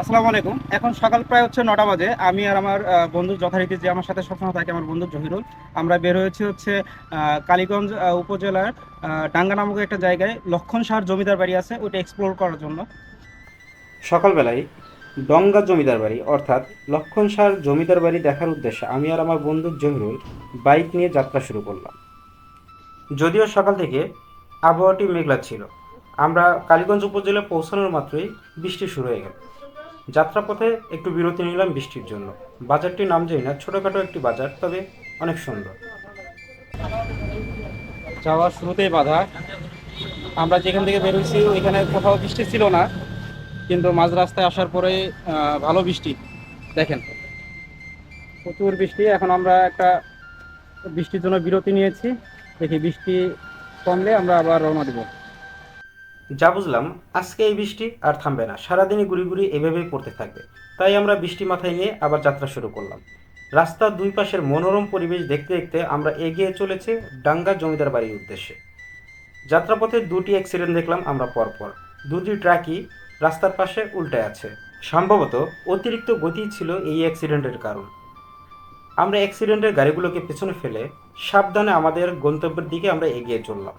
আসসালামু আলাইকুম। এখন সকাল প্রায় হচ্ছে নটা বাজে। আমি আর আমার বন্ধু যথারীতি যে আমার সাথে সবসময় থাকে আমার বন্ধু জহিরুল। আমরা বের হয়েছি হচ্ছে কালীগঞ্জ উপজেলার ডাঙ্গা নামক একটা জায়গায়। লক্ষণ সাহার জমিদার বাড়ি আছে ওটা এক্সপ্লোর করার জন্য। সকালবেলায় ডঙ্গা জমিদার বাড়ি, অর্থাৎ লক্ষণ সাহার জমিদার বাড়ি দেখার উদ্দেশ্যে আমি আর আমার বন্ধু জহিরুল বাইক নিয়ে যাত্রা শুরু করলাম। যদিও সকাল থেকে আবহাওয়াটি মেঘলা ছিল। আমরা কালীগঞ্জ উপজেলা পৌঁছানোর মাত্রই বৃষ্টি শুরু হয়ে গেল। যাত্রাপথে একটু বিরতি নিলাম বৃষ্টির জন্য। বাজারটির নাম জানি না, ছোটোখাটো একটি বাজার, তবে অনেক সুন্দর। যাওয়ার শুরুতেই বাধা। আমরা যেখান থেকে বেরোইছি, ওইখানে কোথাও বৃষ্টি ছিল না, কিন্তু মাঝ রাস্তায় আসার পরে ভালো বৃষ্টি। দেখেন। প্রচুর বৃষ্টি। এখন আমরা একটা বৃষ্টির জন্য বিরতি নিয়েছি। দেখি বৃষ্টি কমলে আমরা আবার রওনা দেবো। যা বুঝলাম, আজকে এই বৃষ্টি আর থামবে না। সারাদিনই গুড়ি গুড়ি এভাবেই পড়তে থাকবে। তাই আমরা বৃষ্টি মাথায় নিয়ে আবার যাত্রা শুরু করলাম। রাস্তার দুই পাশের মনোরম পরিবেশ দেখতে দেখতে আমরা এগিয়ে চলেছি ডাঙ্গা জমিদার বাড়ির উদ্দেশ্যে। যাত্রাপথে দুটি অ্যাক্সিডেন্ট দেখলাম আমরা পরপর। দুটি ট্রাকই রাস্তার পাশে উল্টে আছে। সম্ভবত অতিরিক্ত গতি ছিল এই অ্যাক্সিডেন্টের কারণ। আমরা অ্যাক্সিডেন্টের গাড়িগুলোকে পেছনে ফেলে সাবধানে আমাদের গন্তব্যের দিকে আমরা এগিয়ে চললাম।